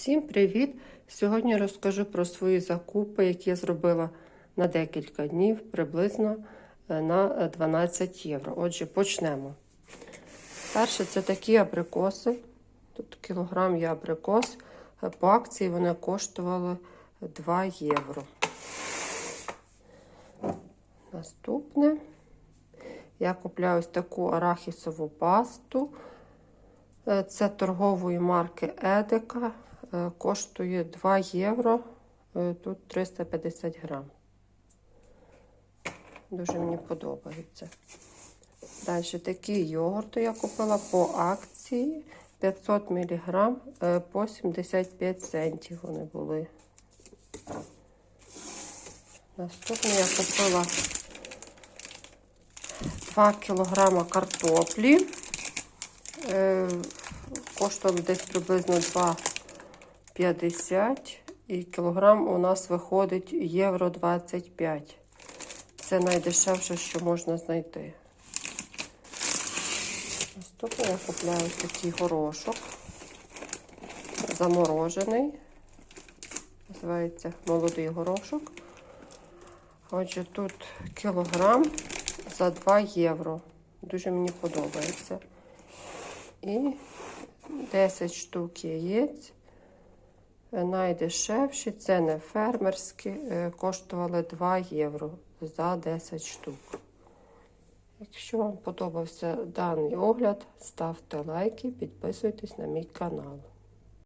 Всім привіт! Сьогодні розкажу про свої закупи, які я зробила на декілька днів, приблизно е, на 12 євро. Отже, почнемо. Перше, це такі абрикоси. Тут кілограм є абрикос. Е, По акції вони коштували 2 євро. Наступне. Я купляю ось таку арахісову пасту. Е, Це торгової марки Едека. Е, Коштує 2 євро. Е, Тут 350 грам. Дуже мені подобається. Далі такі йогурти я купила по акції 500 мг по 75 центів вони були. Наступне я купила 2 кг картоплі. Е, Коштували десь приблизно 2,50 і кілограм у нас виходить євро 25. Це найдешевше, що можна знайти. Наступно я купляю такий горошок. Заморожений. Називається молодий горошок. Отже, тут кілограм за 2 євро. Дуже мені подобається. І 10 штук яєць. Найдешевші, це не фермерські, коштували 2 євро за 10 штук. Якщо вам подобався даний огляд, ставте лайки, підписуйтесь на мій канал.